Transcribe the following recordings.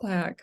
Tak.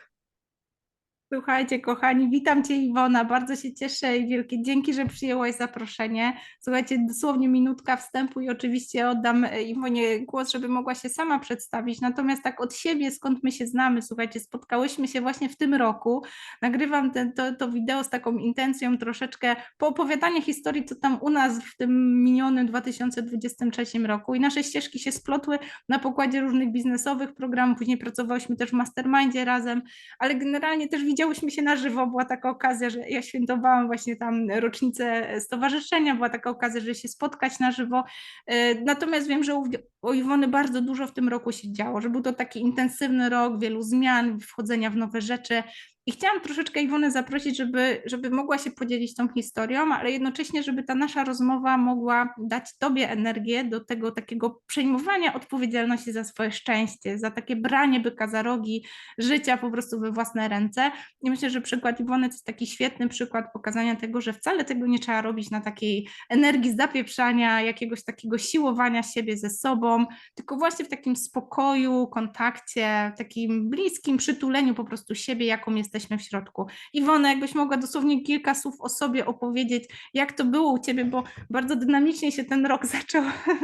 Słuchajcie, kochani, witam Cię Iwona, bardzo się cieszę i wielkie dzięki, że przyjęłaś zaproszenie. Słuchajcie, dosłownie minutka wstępu i oczywiście oddam e, Iwonie głos, żeby mogła się sama przedstawić. Natomiast tak od siebie, skąd my się znamy, słuchajcie, spotkałyśmy się właśnie w tym roku. Nagrywam ten, to, to wideo z taką intencją troszeczkę poopowiadania historii, co tam u nas w tym minionym 2023 roku i nasze ścieżki się splotły na pokładzie różnych biznesowych programów, później pracowałyśmy też w mastermindzie razem, ale generalnie też widziałyśmy się na żywo, była taka okazja, że ja świętowałam właśnie tam rocznicę stowarzyszenia, była taka okazja, że się spotkać na żywo. E, natomiast wiem, że u, Iwony bardzo dużo w tym roku się działo, że był to taki intensywny rok, wielu zmian, wchodzenia w nowe rzeczy. I chciałam troszeczkę Iwonę zaprosić, żeby, żeby mogła się podzielić tą historią, ale jednocześnie, żeby ta nasza rozmowa mogła dać Tobie energię do tego takiego przejmowania odpowiedzialności za swoje szczęście, za takie branie byka za rogi życia po prostu we własne ręce. I myślę, że przykład Iwony to jest taki świetny przykład pokazania tego, że wcale tego nie trzeba robić na takiej energii zapieprzania, jakiegoś takiego siłowania siebie ze sobą, tylko właśnie w takim spokoju, kontakcie, takim bliskim przytuleniu po prostu siebie, jaką jesteśmy w środku. Iwona, jakbyś mogła dosłownie kilka słów o sobie opowiedzieć, jak to było u Ciebie, bo bardzo dynamicznie się ten rok zaczął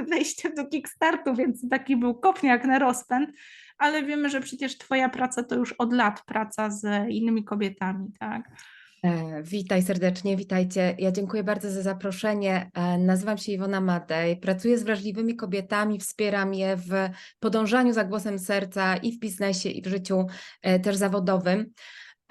wejście do Kickstartu, więc taki był kopniak na rozpęd, ale wiemy, że przecież Twoja praca to już od lat praca z innymi kobietami, tak? E, Witaj serdecznie, witajcie. Ja dziękuję bardzo za zaproszenie. E, Nazywam się Iwona Matej. Pracuję z wrażliwymi kobietami, wspieram je w podążaniu za głosem serca i w biznesie, i w życiu e, też zawodowym.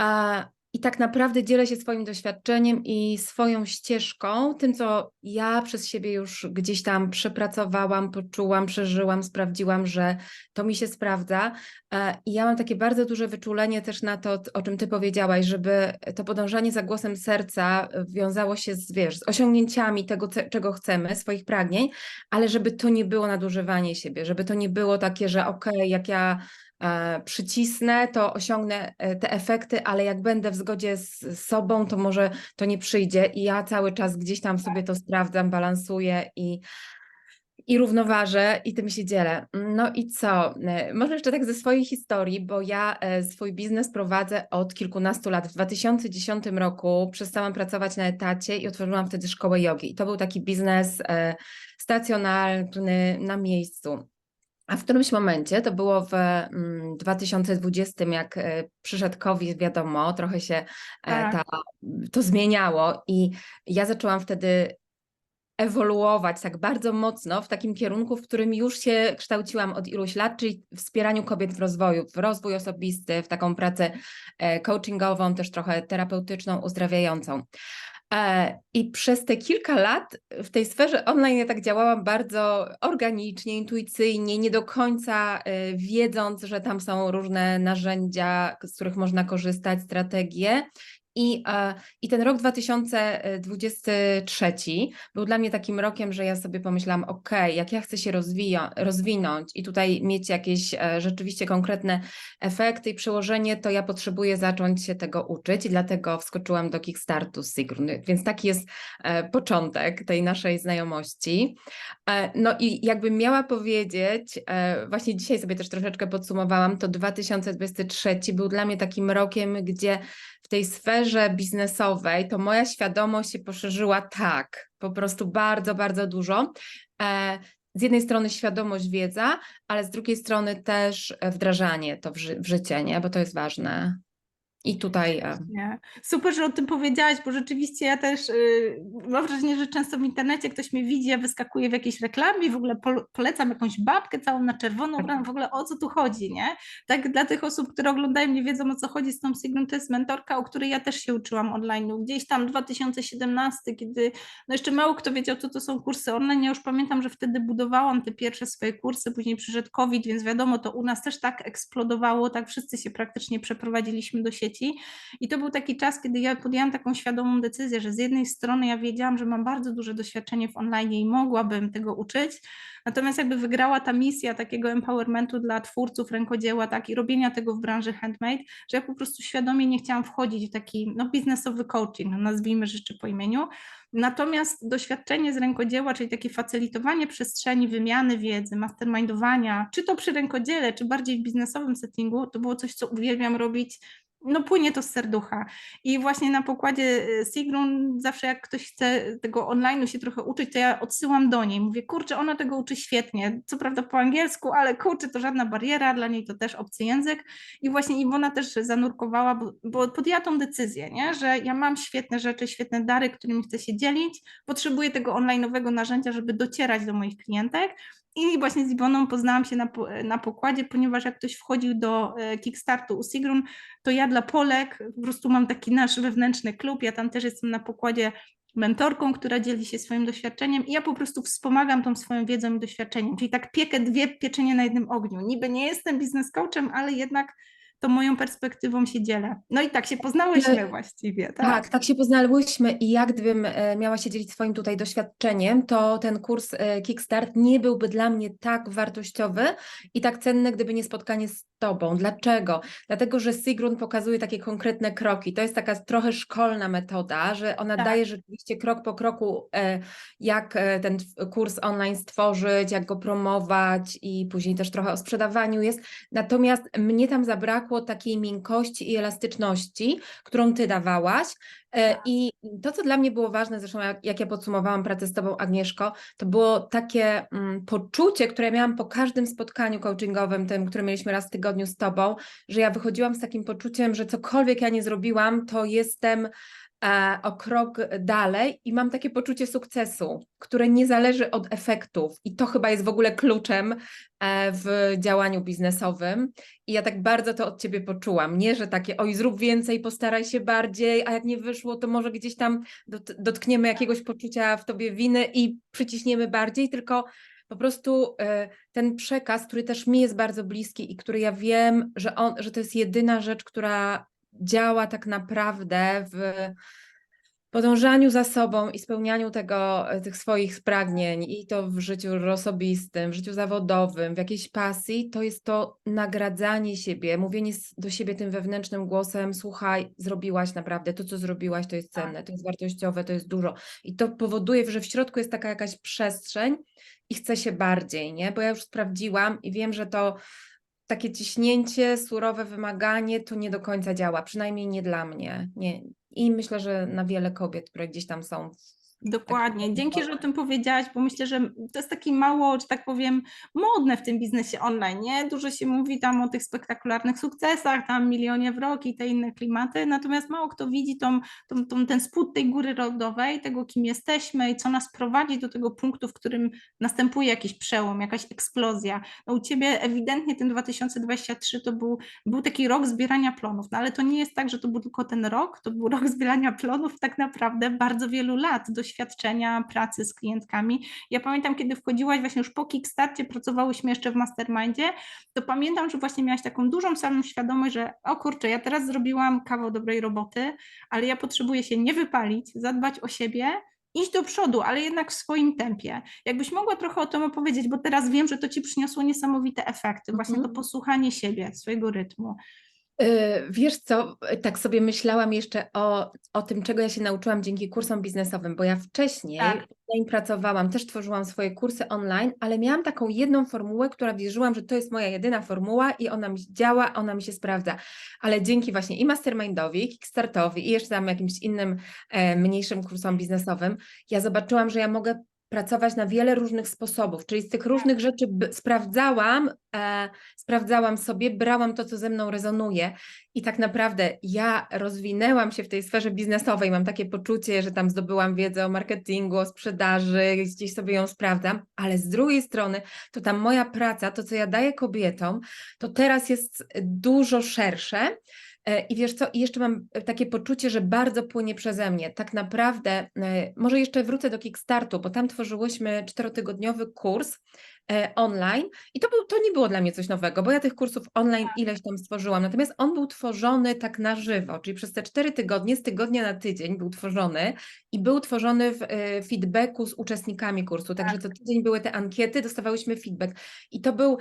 A, I tak naprawdę dzielę się swoim doświadczeniem i swoją ścieżką, tym, co ja przez siebie już gdzieś tam przepracowałam, poczułam, przeżyłam, sprawdziłam, że to mi się sprawdza. E, I ja mam takie bardzo duże wyczulenie też na to, o czym ty powiedziałaś, żeby to podążanie za głosem serca wiązało się z, wiesz, z osiągnięciami tego, czego chcemy, swoich pragnień, ale żeby to nie było nadużywanie siebie, żeby to nie było takie, że okej, jak ja przycisnę, to osiągnę e, te efekty, ale jak będę w zgodzie z sobą, to może to nie przyjdzie. I ja cały czas gdzieś tam sobie to sprawdzam, balansuję i, i równoważę i tym się dzielę. No i co? E, Może jeszcze tak ze swojej historii, bo ja e, swój biznes prowadzę od kilkunastu lat. W 2010 roku przestałam pracować na etacie i otworzyłam wtedy szkołę jogi. I to był taki biznes e, stacjonarny na miejscu. A w którymś momencie, to było w mm, 2020, jak e, przyszedł COVID, wiadomo, trochę się e, Tak. ta, to zmieniało i ja zaczęłam wtedy ewoluować tak bardzo mocno w takim kierunku, w którym już się kształciłam od iluś lat, czyli wspieraniu kobiet w rozwoju, w rozwój osobisty, w taką pracę e, coachingową, też trochę terapeutyczną, uzdrawiającą. E, I przez te kilka lat w tej sferze online ja tak działałam bardzo organicznie, intuicyjnie, nie do końca e, wiedząc, że tam są różne narzędzia, z których można korzystać, strategie. I, e, I ten rok 2023 był dla mnie takim rokiem, że ja sobie pomyślałam, ok, jak ja chcę się rozwija, rozwinąć i tutaj mieć jakieś e, rzeczywiście konkretne efekty i przełożenie, to ja potrzebuję zacząć się tego uczyć i dlatego wskoczyłam do Kickstartu z Sigruny. Więc taki jest e, początek tej naszej znajomości. No i jakbym miała powiedzieć, właśnie dzisiaj sobie też troszeczkę podsumowałam, to 2023 był dla mnie takim rokiem, gdzie tej sferze biznesowej to moja świadomość się poszerzyła tak, po prostu bardzo, bardzo dużo. E, Z jednej strony świadomość, wiedza, ale z drugiej strony też e, wdrażanie to w, ży w życie, nie? Bo to jest ważne. I tutaj e, Nie. Super, że o tym powiedziałaś, bo rzeczywiście ja też y, mam wrażenie, że często w internecie ktoś mnie widzi, ja wyskakuję w jakiejś reklamie w ogóle pol- polecam jakąś babkę całą na czerwono ubraną, w ogóle o co tu chodzi, nie? Tak dla tych osób, które oglądają, nie wiedzą o co chodzi z tą Sigrun, to jest mentorka, o której ja też się uczyłam online, gdzieś tam 2017, kiedy no jeszcze mało kto wiedział, co to są kursy online, ja już pamiętam, że wtedy budowałam te pierwsze swoje kursy, później przyszedł COVID, więc wiadomo, to u nas też tak eksplodowało, tak wszyscy się praktycznie przeprowadziliśmy do sieci, sieci. I to był taki czas, kiedy ja podjęłam taką świadomą decyzję, że z jednej strony ja wiedziałam, że mam bardzo duże doświadczenie w online i mogłabym tego uczyć, natomiast jakby wygrała ta misja takiego empowermentu dla twórców rękodzieła, tak, i robienia tego w branży handmade, że ja po prostu świadomie nie chciałam wchodzić w taki no, biznesowy coaching, no, nazwijmy rzeczy po imieniu. Natomiast doświadczenie z rękodzieła, czyli takie facylitowanie przestrzeni, wymiany wiedzy, mastermindowania, czy to przy rękodziele, czy bardziej w biznesowym settingu, to było coś, co uwielbiam robić. No płynie to z serducha. I właśnie na pokładzie y, Sigrun zawsze jak ktoś chce tego online'u się trochę uczyć, to ja odsyłam do niej. Mówię, kurczę, ona tego uczy świetnie. Co prawda po angielsku, ale kurczę, to żadna bariera, dla niej to też obcy język. I właśnie Iwona też zanurkowała, bo, bo podjęła tą decyzję, nie? że ja mam świetne rzeczy, świetne dary, którymi chcę się dzielić, potrzebuję tego online'owego narzędzia, żeby docierać do moich klientek. I właśnie z Iwoną poznałam się na, na pokładzie, ponieważ jak ktoś wchodził do e, Kickstartu u Sigrun, to ja dla Polek po prostu mam taki nasz wewnętrzny klub, ja tam też jestem na pokładzie mentorką, która dzieli się swoim doświadczeniem i ja po prostu wspomagam tą swoją wiedzą i doświadczeniem, czyli tak piekę dwie pieczenie na jednym ogniu. Niby nie jestem biznes coachem, ale jednak tą moją perspektywą się dzielę. No i tak się poznałyśmy właściwie, tak? Tak, tak się poznałyśmy i jak gdybym e, miała się dzielić swoim tutaj doświadczeniem, to ten kurs e, Kickstart nie byłby dla mnie tak wartościowy i tak cenny, gdyby nie spotkanie z Tobą. Dlaczego? Dlatego, że Sigrun pokazuje takie konkretne kroki. To jest taka trochę szkolna metoda, że ona Tak. daje rzeczywiście krok po kroku, e, jak e, ten kurs online stworzyć, jak go promować i później też trochę o sprzedawaniu jest. Natomiast mnie tam zabrakło takiej miękkości i elastyczności, którą Ty dawałaś. E, I to, co dla mnie było ważne, zresztą jak, jak ja podsumowałam pracę z Tobą, Agnieszko, to było takie mm, poczucie, które miałam po każdym spotkaniu coachingowym, tym, które mieliśmy raz w tygodniu z Tobą, że ja wychodziłam z takim poczuciem, że cokolwiek ja nie zrobiłam, to jestem o krok dalej i mam takie poczucie sukcesu, które nie zależy od efektów. I to chyba jest w ogóle kluczem e, w działaniu biznesowym. I ja tak bardzo to od Ciebie poczułam. Nie, że takie, oj, zrób więcej, postaraj się bardziej, a jak nie wyszło, to może gdzieś tam dot, dotkniemy jakiegoś poczucia w Tobie winy i przyciśniemy bardziej, tylko po prostu e, ten przekaz, który też mi jest bardzo bliski i który ja wiem, że, on, że to jest jedyna rzecz, która działa tak naprawdę w podążaniu za sobą i spełnianiu tego, e, tych swoich pragnień, i to w życiu osobistym, w życiu zawodowym, w jakiejś pasji, to jest to nagradzanie siebie, mówienie do siebie tym wewnętrznym głosem: Słuchaj, zrobiłaś naprawdę to, co zrobiłaś, to jest Tak. cenne, to jest wartościowe, to jest dużo. I to powoduje, że w środku jest taka jakaś przestrzeń i chce się bardziej, nie? Bo ja już sprawdziłam i wiem, że to takie ciśnięcie, surowe wymaganie to nie do końca działa, przynajmniej nie dla mnie. Nie. I myślę, że na wiele kobiet, które gdzieś tam są. Dokładnie. Dzięki, że o tym powiedziałaś, bo myślę, że to jest taki mało, że tak powiem, modne w tym biznesie online, nie? Dużo się mówi tam o tych spektakularnych sukcesach, tam milionie w rok i te inne klimaty, natomiast mało kto widzi tą, tą, tą, ten spód tej góry rodowej, tego kim jesteśmy i co nas prowadzi do tego punktu, w którym następuje jakiś przełom, jakaś eksplozja. No u Ciebie ewidentnie ten 2023 to był, był taki rok zbierania plonów, no ale to nie jest tak, że to był tylko ten rok, to był rok zbierania plonów tak naprawdę bardzo wielu lat doświadczenia pracy z klientkami. Ja pamiętam, kiedy wchodziłaś właśnie już po Kickstarcie, pracowałyśmy jeszcze w Mastermindzie, to pamiętam, że właśnie miałaś taką dużą samą świadomość, że o kurczę, ja teraz zrobiłam kawał dobrej roboty, ale ja potrzebuję się nie wypalić, zadbać o siebie, iść do przodu, ale jednak w swoim tempie. Jakbyś mogła trochę o tym opowiedzieć, bo teraz wiem, że to Ci przyniosło niesamowite efekty, właśnie Mhm. to posłuchanie siebie, swojego rytmu. Yy, Wiesz co, tak sobie myślałam jeszcze o, o tym, czego ja się nauczyłam dzięki kursom biznesowym, bo ja wcześniej Tak. online pracowałam, też tworzyłam swoje kursy online, ale miałam taką jedną formułę, która wierzyłam, że to jest moja jedyna formuła i ona mi działa, ona mi się sprawdza. Ale dzięki właśnie i Mastermindowi, i Kickstartowi i jeszcze tam jakimś innym e, mniejszym kursom biznesowym, ja zobaczyłam, że ja mogę pracować na wiele różnych sposobów, czyli z tych różnych rzeczy sprawdzałam, e, sprawdzałam sobie, brałam to, co ze mną rezonuje. I tak naprawdę ja rozwinęłam się w tej sferze biznesowej, mam takie poczucie, że tam zdobyłam wiedzę o marketingu, o sprzedaży, gdzieś sobie ją sprawdzam, ale z drugiej strony to ta moja praca, to co ja daję kobietom, to teraz jest dużo szersze I wiesz co, i jeszcze mam e, takie poczucie, że bardzo płynie przeze mnie. Tak naprawdę, e, może jeszcze wrócę do Kickstartu, bo tam tworzyłyśmy czterotygodniowy kurs e, online i to, był, to nie było dla mnie coś nowego, bo ja tych kursów online ileś tam stworzyłam, natomiast on był tworzony tak na żywo, czyli przez te cztery tygodnie, z tygodnia na tydzień był tworzony i był tworzony w e, feedbacku z uczestnikami kursu, także co tydzień były te ankiety, dostawałyśmy feedback. I to był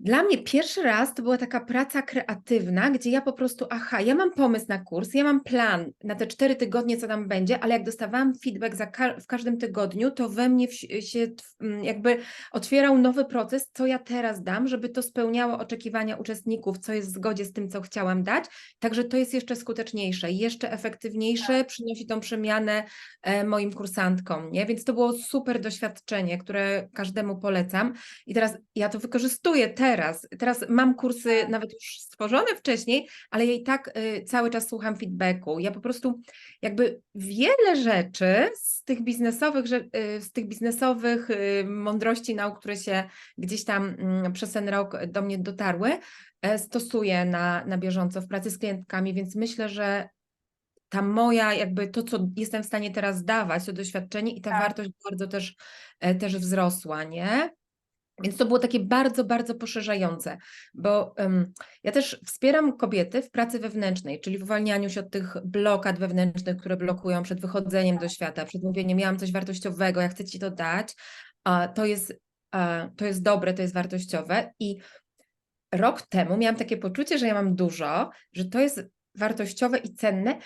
dla mnie pierwszy raz to była taka praca kreatywna, gdzie ja po prostu, aha, ja mam pomysł na kurs, ja mam plan na te cztery tygodnie, co tam będzie, ale jak dostawałam feedback ka- w każdym tygodniu, to we mnie się tw- m, jakby otwierał nowy proces, co ja teraz dam, żeby to spełniało oczekiwania uczestników, co jest w zgodzie z tym, co chciałam dać. Także to jest jeszcze skuteczniejsze, jeszcze efektywniejsze, przynosi tą przemianę e, moim kursantkom, nie? Więc to było super doświadczenie, które każdemu polecam. I teraz ja to wykorzystuję teraz. Teraz mam kursy nawet już stworzone wcześniej, ale ja i tak y, cały czas słucham feedbacku. Ja po prostu jakby wiele rzeczy z tych biznesowych, y, z tych biznesowych y, mądrości, nauk, które się gdzieś tam mm, przez ten rok do mnie dotarły, e, stosuję na, na bieżąco w pracy z klientkami, więc myślę, że ta moja, jakby to, co jestem w stanie teraz dawać, to doświadczenie i ta Tak. wartość bardzo też, e, też wzrosła, nie? Więc to było takie bardzo, bardzo poszerzające, bo em, ja też wspieram kobiety w pracy wewnętrznej, czyli w uwalnianiu się od tych blokad wewnętrznych, które blokują przed wychodzeniem do świata, przed mówieniem, miałam coś wartościowego, ja chcę ci to dać, a to jest, a, to jest dobre, to jest wartościowe. I rok temu miałam takie poczucie, że ja mam dużo, że to jest wartościowe i cenne,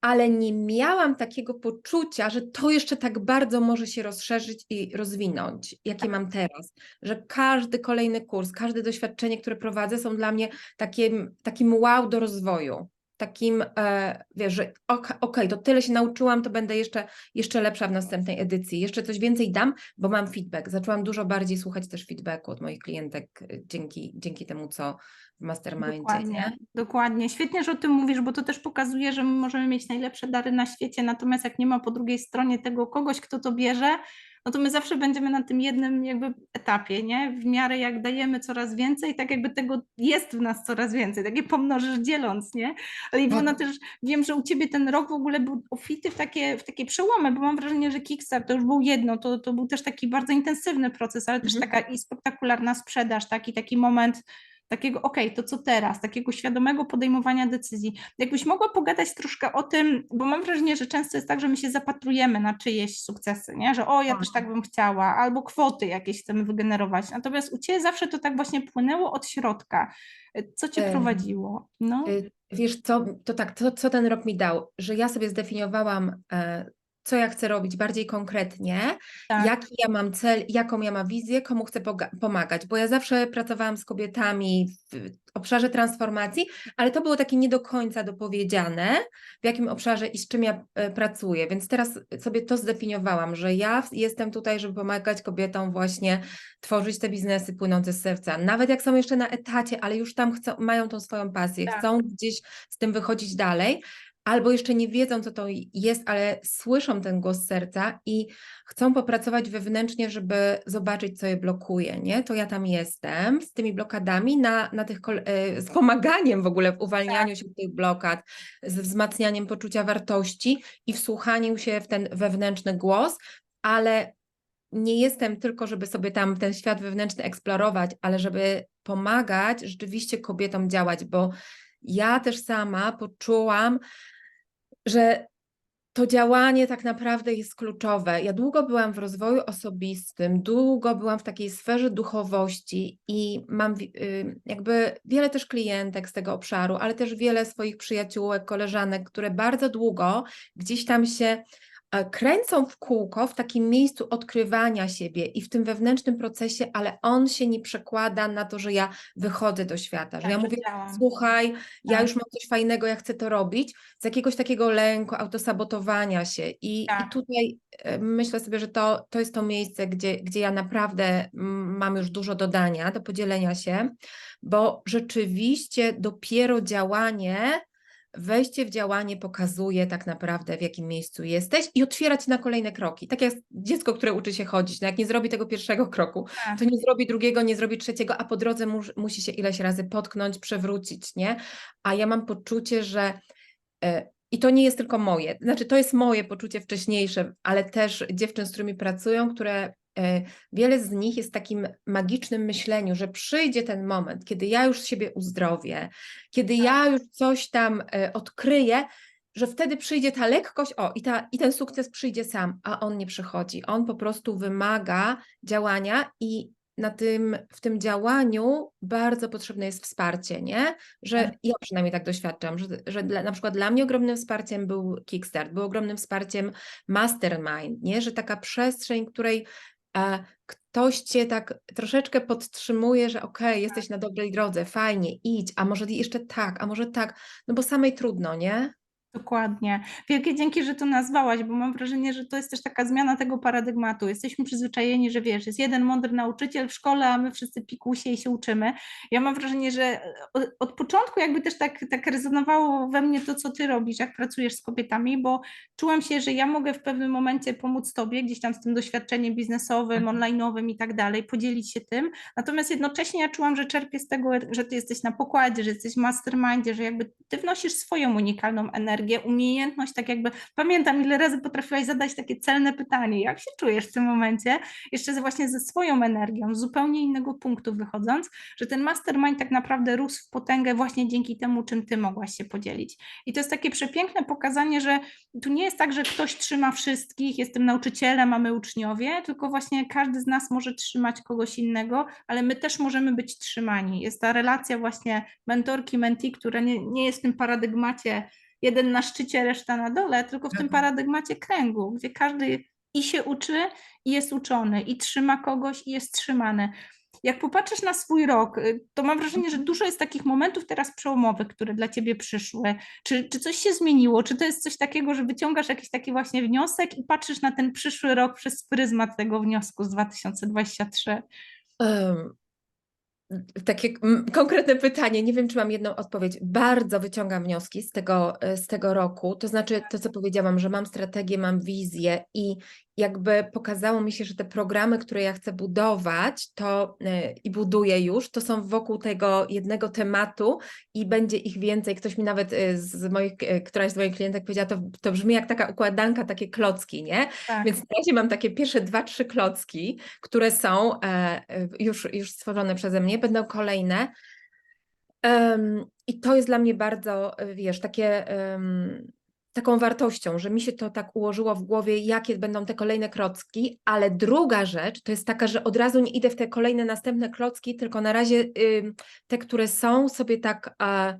ale nie miałam takiego poczucia, że to jeszcze tak bardzo może się rozszerzyć i rozwinąć, jakie mam teraz. Że każdy kolejny kurs, każde doświadczenie, które prowadzę, są dla mnie takim, takim wow do rozwoju. Takim, e, wiesz, że ok- okej, to tyle się nauczyłam, to będę jeszcze, jeszcze lepsza w następnej edycji. Jeszcze coś więcej dam, bo mam feedback. Zaczęłam dużo bardziej słuchać też feedbacku od moich klientek e, dzięki, dzięki temu, co w mastermindzie. Nie? Dokładnie, dokładnie. Świetnie, że o tym mówisz, bo to też pokazuje, że my możemy mieć najlepsze dary na świecie, natomiast jak nie ma po drugiej stronie tego kogoś, kto to bierze, no to my zawsze będziemy na tym jednym jakby etapie, nie? W miarę jak dajemy coraz więcej, tak jakby tego jest w nas coraz więcej, takie pomnożysz dzieląc, nie? Ale Iwona też, wiem, że u Ciebie ten rok w ogóle był ofity w takie, w takie przełomy, bo mam wrażenie, że Kickstarter to już był jedno, to, to był też taki bardzo intensywny proces, ale też Mhm. taka i spektakularna sprzedaż, taki, taki moment takiego, okej, to co teraz, takiego świadomego podejmowania decyzji. Jakbyś mogła pogadać troszkę o tym, bo mam wrażenie, że często jest tak, że my się zapatrujemy na czyjeś sukcesy, nie? że o, ja też tak bym chciała, albo kwoty jakieś chcemy wygenerować. Natomiast u Ciebie zawsze to tak właśnie płynęło od środka. Co Cię prowadziło? No, Y, Wiesz co, to tak, to co ten rok mi dał, że ja sobie zdefiniowałam, e, co ja chcę robić bardziej konkretnie, tak, jaki ja mam cel, jaką ja mam wizję, komu chcę pomagać, bo ja zawsze pracowałam z kobietami w obszarze transformacji, ale to było takie nie do końca dopowiedziane, w jakim obszarze i z czym ja e, pracuję, więc teraz sobie to zdefiniowałam, że ja jestem tutaj, żeby pomagać kobietom właśnie tworzyć te biznesy płynące z serca, nawet jak są jeszcze na etacie, ale już tam chcą, mają tą swoją pasję, Tak. chcą gdzieś z tym wychodzić dalej, albo jeszcze nie wiedzą, co to jest, ale słyszą ten głos serca i chcą popracować wewnętrznie, żeby zobaczyć, co je blokuje, nie? To ja tam jestem z tymi blokadami, na, na tych, e, z pomaganiem w ogóle w uwalnianiu się od tych blokad, z wzmacnianiem poczucia wartości i wsłuchaniem się w ten wewnętrzny głos, ale nie jestem tylko, żeby sobie tam ten świat wewnętrzny eksplorować, ale żeby pomagać rzeczywiście kobietom działać, bo ja też sama poczułam, że to działanie tak naprawdę jest kluczowe. Ja długo byłam w rozwoju osobistym, długo byłam w takiej sferze duchowości i mam y, jakby wiele też klientek z tego obszaru, ale też wiele swoich przyjaciółek, koleżanek, które bardzo długo gdzieś tam się kręcą w kółko w takim miejscu odkrywania siebie i w tym wewnętrznym procesie, ale on się nie przekłada na to, że ja wychodzę do świata, że Tak, ja że mówię, działam. słuchaj, ja Tak. już mam coś fajnego, ja chcę to robić, z jakiegoś takiego lęku, autosabotowania się. I, Tak. i tutaj e, myślę sobie, że to, to jest to miejsce, gdzie, gdzie ja naprawdę mam już dużo dodania, do podzielenia się, bo rzeczywiście dopiero działanie wejście w działanie pokazuje tak naprawdę, w jakim miejscu jesteś i otwiera cię na kolejne kroki. Tak jak dziecko, które uczy się chodzić, no jak nie zrobi tego pierwszego kroku, Tak. to nie zrobi drugiego, nie zrobi trzeciego, a po drodze mus, musi się ileś razy potknąć, przewrócić, nie? A ja mam poczucie, że e, i to nie jest tylko moje, znaczy to jest moje poczucie wcześniejsze, ale też dziewczyn, z którymi pracują, które wiele z nich jest w takim magicznym myśleniu, że przyjdzie ten moment, kiedy ja już siebie uzdrowię, kiedy ja już coś tam e, odkryję, że wtedy przyjdzie ta lekkość, o i, ta, i ten sukces przyjdzie sam, a on nie przychodzi. On po prostu wymaga działania i na tym, w tym działaniu bardzo potrzebne jest wsparcie, nie? Że Tak. ja przynajmniej tak doświadczam, że, że dla, na przykład dla mnie ogromnym wsparciem był Kickstart, był ogromnym wsparciem Mastermind, nie? Że taka przestrzeń, której ktoś cię tak troszeczkę podtrzymuje, że okej, jesteś na dobrej drodze, fajnie, idź, a może jeszcze tak, a może tak, no bo samej trudno, nie? Dokładnie. Wielkie dzięki, że to nazwałaś, bo mam wrażenie, że to jest też taka zmiana tego paradygmatu. Jesteśmy przyzwyczajeni, że wiesz, jest jeden mądry nauczyciel w szkole, a my wszyscy pikusie i się uczymy. Ja mam wrażenie, że od, od początku jakby też tak, tak rezonowało we mnie to, co ty robisz, jak pracujesz z kobietami, bo czułam się, że ja mogę w pewnym momencie pomóc tobie, gdzieś tam z tym doświadczeniem biznesowym, Mhm. online'owym i tak dalej, podzielić się tym. Natomiast jednocześnie ja czułam, że czerpię z tego, że ty jesteś na pokładzie, że jesteś w mastermindzie, że jakby ty wnosisz swoją unikalną energię, umiejętność, tak jakby pamiętam, ile razy potrafiłaś zadać takie celne pytanie, jak się czujesz w tym momencie, jeszcze ze- właśnie ze swoją energią, z zupełnie innego punktu wychodząc, że ten mastermind tak naprawdę rósł w potęgę właśnie dzięki temu, czym ty mogłaś się podzielić. I to jest takie przepiękne pokazanie, że tu nie jest tak, że ktoś trzyma wszystkich, jestem nauczycielem, a my uczniowie, tylko właśnie każdy z nas może trzymać kogoś innego, ale my też możemy być trzymani. Jest ta relacja właśnie mentorki, mentee, która nie, nie jest w tym paradygmacie jeden na szczycie, reszta na dole, tylko w tym Mhm. paradygmacie kręgu, gdzie każdy i się uczy, i jest uczony, i trzyma kogoś, i jest trzymany. Jak popatrzysz na swój rok, y, to mam wrażenie, że dużo jest takich momentów teraz przełomowych, które dla ciebie przyszły. Czy, czy coś się zmieniło? Czy to jest coś takiego, że wyciągasz jakiś taki właśnie wniosek i patrzysz na ten przyszły rok przez pryzmat tego wniosku z 2023? Em, Takie mm, konkretne pytanie, nie wiem, czy mam jedną odpowiedź. Bardzo wyciągam wnioski z tego, e, z tego roku. To znaczy, to co powiedziałam, że mam strategię, mam wizję i jakby pokazało mi się, że te programy, które ja chcę budować, to e, i buduję już, to są wokół tego jednego tematu i będzie ich więcej. Ktoś mi nawet e, z moich, e, któraś z moich klientek powiedziała, to, to brzmi jak taka układanka, takie klocki, nie? Tak, Więc na razie mam takie pierwsze dwa, trzy klocki, które są już, już stworzone przeze mnie, będą kolejne. I to jest dla mnie bardzo, wiesz, takie, taką wartością, że mi się to tak ułożyło w głowie, jakie będą te kolejne klocki, ale druga rzecz to jest taka, że od razu nie idę w te kolejne następne klocki, tylko na razie ym, te, które są, sobie tak e,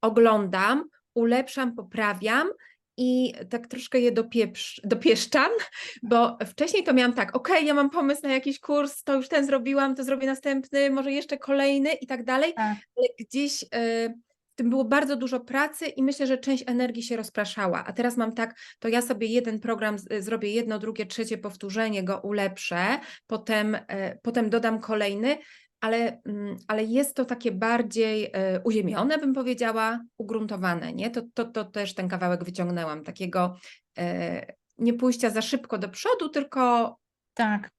oglądam, ulepszam, poprawiam i tak troszkę je dopieprz, dopieszczam, bo wcześniej to miałam tak, ok, ja mam pomysł na jakiś kurs, to już ten zrobiłam, to zrobię następny, może jeszcze kolejny i tak dalej, tak. ale gdzieś y, tym było bardzo dużo pracy i myślę, że część energii się rozpraszała. A teraz mam tak, to ja sobie jeden program z- zrobię jedno, drugie, trzecie powtórzenie, go ulepszę, potem, e, potem dodam kolejny, ale, mm, ale jest to takie bardziej e, uziemione, bym powiedziała, ugruntowane, nie? To, to, to też ten kawałek wyciągnęłam, takiego e, nie pójścia za szybko do przodu, tylko Tak,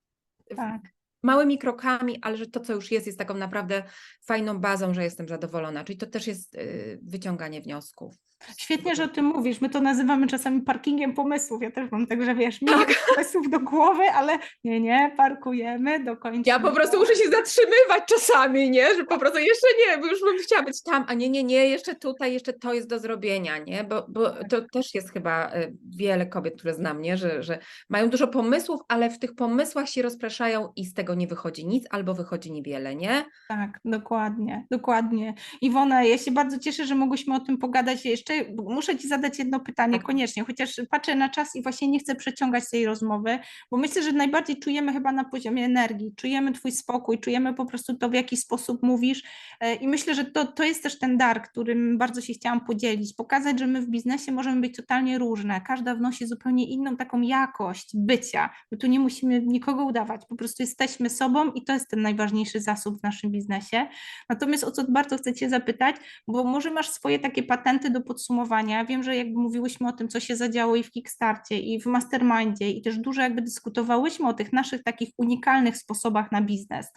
tak. Małymi krokami, ale że to, co już jest, jest taką naprawdę fajną bazą, że jestem zadowolona. Czyli to też jest y, wyciąganie wniosków. Świetnie, że o tym mówisz. My to nazywamy czasami parkingiem pomysłów. Ja też mam tak, że wiesz, milion Tak. pomysłów do głowy, ale nie, nie, parkujemy, dokończymy. Ja po prostu muszę się zatrzymywać czasami, nie? Że po prostu jeszcze nie, bo już bym chciała być tam, a nie, nie, nie, jeszcze tutaj, jeszcze to jest do zrobienia, nie? Bo, bo to też jest chyba y, wiele kobiet, które znam, nie? Że, że mają dużo pomysłów, ale w tych pomysłach się rozpraszają i z tego nie wychodzi nic albo wychodzi niewiele, nie? Tak, dokładnie, dokładnie. Iwona, ja się bardzo cieszę, że mogłyśmy o tym pogadać jeszcze. Muszę Ci zadać jedno pytanie, Tak. koniecznie, chociaż patrzę na czas i właśnie nie chcę przeciągać tej rozmowy, bo myślę, że najbardziej czujemy chyba na poziomie energii, czujemy Twój spokój, czujemy po prostu to, w jaki sposób mówisz e, i myślę, że to, to jest też ten dar, którym bardzo się chciałam podzielić, pokazać, że my w biznesie możemy być totalnie różne, każda wnosi zupełnie inną taką jakość bycia, my tu nie musimy nikogo udawać, po prostu jesteśmy jesteśmy sobą i to jest ten najważniejszy zasób w naszym biznesie. Natomiast o co bardzo chcę Cię zapytać, bo może masz swoje takie patenty do podsumowania. Wiem, że jakby mówiłyśmy o tym, co się zadziało i w Kickstarcie, i w Mastermindzie, i też dużo jakby dyskutowałyśmy o tych naszych takich unikalnych sposobach na biznes.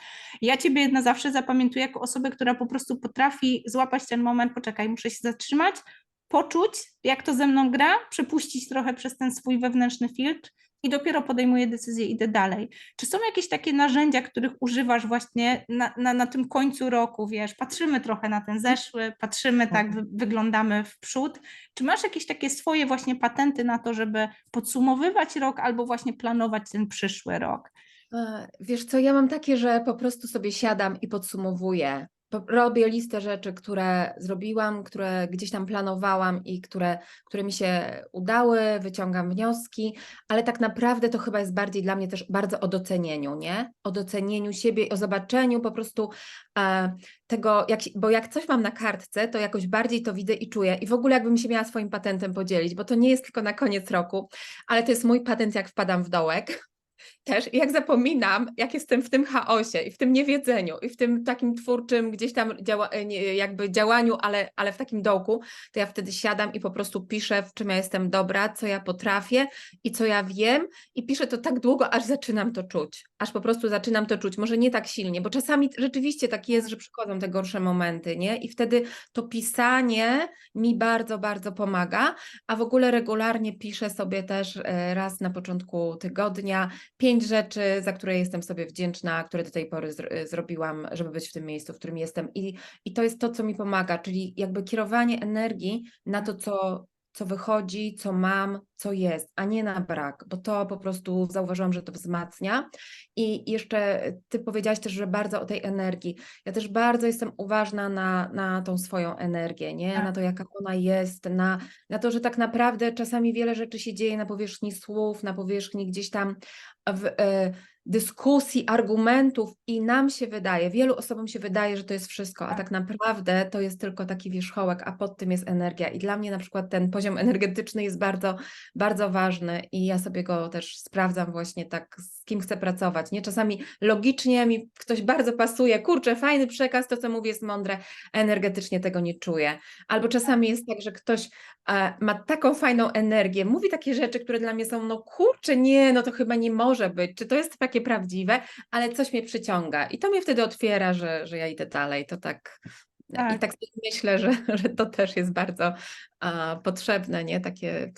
Ja Ciebie na zawsze zapamiętuję jako osobę, która po prostu potrafi złapać ten moment, poczekaj, muszę się zatrzymać, poczuć, jak to ze mną gra, przepuścić trochę przez ten swój wewnętrzny filtr i dopiero podejmuję decyzję, idę dalej. Czy są jakieś takie narzędzia, których używasz właśnie na, na, na tym końcu roku, wiesz, patrzymy trochę na ten zeszły, patrzymy tak, wy, wyglądamy w przód. Czy masz jakieś takie swoje właśnie patenty na to, żeby podsumowywać rok albo właśnie planować ten przyszły rok? E, Wiesz co, ja mam takie, że po prostu sobie siadam i podsumowuję. Robię listę rzeczy, które zrobiłam, które gdzieś tam planowałam i które, które mi się udały, wyciągam wnioski, ale tak naprawdę to chyba jest bardziej dla mnie też bardzo o docenieniu, nie? O docenieniu siebie, o zobaczeniu po prostu e, tego, jak, bo jak coś mam na kartce, to jakoś bardziej to widzę i czuję. I w ogóle jakbym się miała swoim patentem podzielić, bo to nie jest tylko na koniec roku, ale to jest mój patent, jak wpadam w dołek też jak zapominam, jak jestem w tym chaosie i w tym niewiedzeniu i w tym takim twórczym gdzieś tam działa, e, jakby działaniu, ale, ale w takim dołku, to ja wtedy siadam i po prostu piszę, w czym ja jestem dobra, co ja potrafię i co ja wiem i piszę to tak długo, aż zaczynam to czuć, aż po prostu zaczynam to czuć, może nie tak silnie, bo czasami rzeczywiście tak jest, że przychodzą te gorsze momenty, nie? I wtedy to pisanie mi bardzo, bardzo pomaga, a w ogóle regularnie piszę sobie też e, raz na początku tygodnia pięć rzeczy, za które jestem sobie wdzięczna, które do tej pory zr- zrobiłam, żeby być w tym miejscu, w którym jestem. I, I to jest to, co mi pomaga, czyli jakby kierowanie energii na to, co, co wychodzi, co mam, co jest, a nie na brak, bo to po prostu zauważyłam, że to wzmacnia. I jeszcze ty powiedziałaś też, że bardzo o tej energii. Ja też bardzo jestem uważna na, na tą swoją energię, nie? Tak. Na to, jaka ona jest, na, na to, że tak naprawdę czasami wiele rzeczy się dzieje na powierzchni słów, na powierzchni gdzieś tam w e, dyskusji, argumentów i nam się wydaje, wielu osobom się wydaje, że to jest wszystko, a Tak. naprawdę to jest tylko taki wierzchołek, a pod tym jest energia. I dla mnie na przykład ten poziom energetyczny jest bardzo, bardzo ważny i ja sobie go też sprawdzam właśnie tak, z kim chcę pracować. Nie czasami logicznie mi ktoś bardzo pasuje, kurczę, fajny przekaz, to co mówię jest mądre, energetycznie tego nie czuję. Albo czasami jest tak, że ktoś e, ma taką fajną energię, mówi takie rzeczy, które dla mnie są, no kurczę, nie, no to chyba nie może być, czy to jest takie prawdziwe, ale coś mnie przyciąga i to mnie wtedy otwiera, że, że ja idę dalej, to tak, i Tak. tak myślę, że, że to też jest bardzo a, potrzebne, nie, takie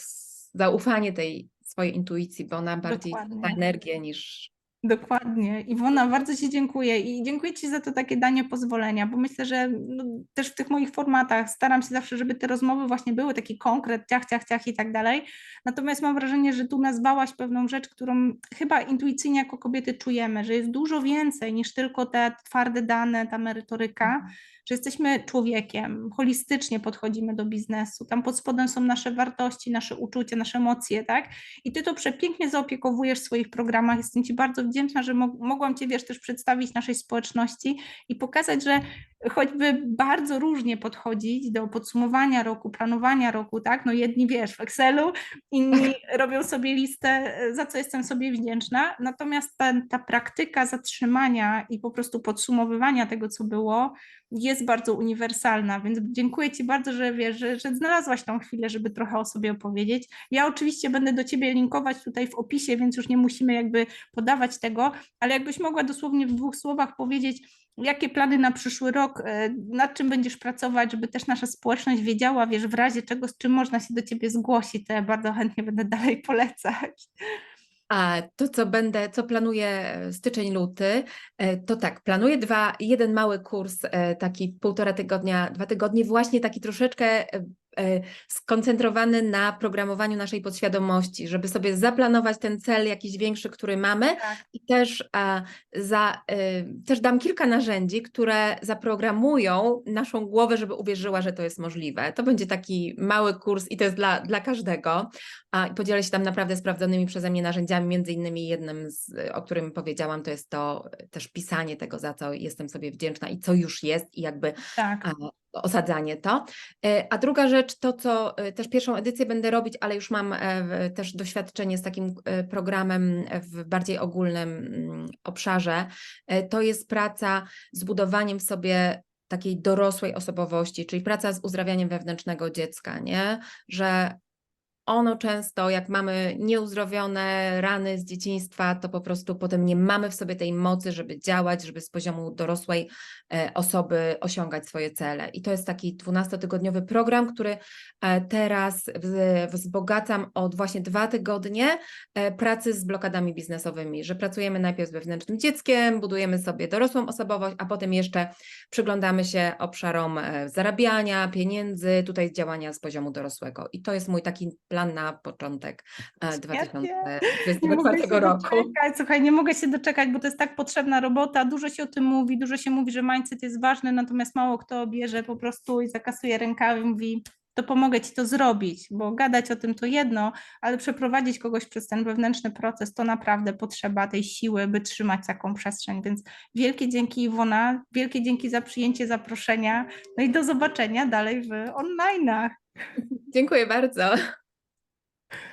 zaufanie tej swojej intuicji, bo ona bardziej Dokładnie. energię niż Dokładnie. Iwona, bardzo Ci dziękuję i dziękuję Ci za to takie danie pozwolenia, bo myślę, że no, też w tych moich formatach staram się zawsze, żeby te rozmowy właśnie były taki konkret, ciach, ciach, ciach i tak dalej. Natomiast mam wrażenie, że tu nazwałaś pewną rzecz, którą chyba intuicyjnie jako kobiety czujemy, że jest dużo więcej niż tylko te twarde dane, ta merytoryka, że jesteśmy człowiekiem, holistycznie podchodzimy do biznesu. Tam pod spodem są nasze wartości, nasze uczucia, nasze emocje, tak? I ty to przepięknie zaopiekowujesz w swoich programach. Jestem ci bardzo wdzięczna, że mo- mogłam cię, wiesz, też przedstawić naszej społeczności i pokazać, że choćby bardzo różnie podchodzić do podsumowania roku, planowania roku, tak? No jedni, wiesz, w Excelu, inni robią sobie listę, za co jestem sobie wdzięczna. Natomiast ta, ta praktyka zatrzymania i po prostu podsumowywania tego, co było, jest bardzo uniwersalna, więc dziękuję Ci bardzo, że wiesz, że, że znalazłaś tą chwilę, żeby trochę o sobie opowiedzieć. Ja oczywiście będę do Ciebie linkować tutaj w opisie, więc już nie musimy jakby podawać tego, ale jakbyś mogła dosłownie w dwóch słowach powiedzieć, jakie plany na przyszły rok, e, nad czym będziesz pracować, żeby też nasza społeczność wiedziała, wiesz, w razie czego, z czym można się do Ciebie zgłosić, to ja bardzo chętnie będę dalej polecać. A to, co będę, co planuję e, styczeń, luty, e, to tak, planuję dwa, jeden mały kurs, e, taki półtora tygodnia, dwa tygodnie, właśnie taki troszeczkę skoncentrowany na programowaniu naszej podświadomości, żeby sobie zaplanować ten cel jakiś większy, który mamy Tak. i też, a, za, e, też dam kilka narzędzi, które zaprogramują naszą głowę, żeby uwierzyła, że to jest możliwe. To będzie taki mały kurs i to jest dla, dla każdego. A podzielę się tam naprawdę sprawdzonymi przeze mnie narzędziami, między innymi jednym, z, o którym powiedziałam, to jest to też pisanie tego, za co jestem sobie wdzięczna i co już jest i jakby Tak. a, osadzanie to. E, A druga rzecz, to co e, też pierwszą edycję będę robić, ale już mam e, też doświadczenie z takim programem w bardziej ogólnym mm, obszarze, to jest praca z budowaniem sobie takiej dorosłej osobowości, czyli praca z uzdrawianiem wewnętrznego dziecka, nie? Że ono często, jak mamy nieuzdrowione rany z dzieciństwa, to po prostu potem nie mamy w sobie tej mocy, żeby działać, żeby z poziomu dorosłej e, osoby osiągać swoje cele. I to jest taki 12-tygodniowy program, który e, teraz wzbogacam od właśnie dwa tygodnie e, pracy z blokadami biznesowymi, że pracujemy najpierw z wewnętrznym dzieckiem, budujemy sobie dorosłą osobowość, a potem jeszcze przyglądamy się obszarom zarabiania, pieniędzy, tutaj działania z poziomu dorosłego. I to jest mój taki plan na początek e, Świetnie. Nie mogę 2024 się roku. doczekać. Słuchaj, nie mogę się doczekać, bo to jest tak potrzebna robota. Dużo się o tym mówi, dużo się mówi, że mindset jest ważny, natomiast mało kto bierze po prostu i zakasuje rękawy i mówi, to pomogę ci to zrobić, bo gadać o tym to jedno, ale przeprowadzić kogoś przez ten wewnętrzny proces to naprawdę potrzeba tej siły, by trzymać taką przestrzeń. Więc wielkie dzięki Iwona, wielkie dzięki za przyjęcie zaproszenia. No i do zobaczenia dalej w online'ach. Dziękuję bardzo.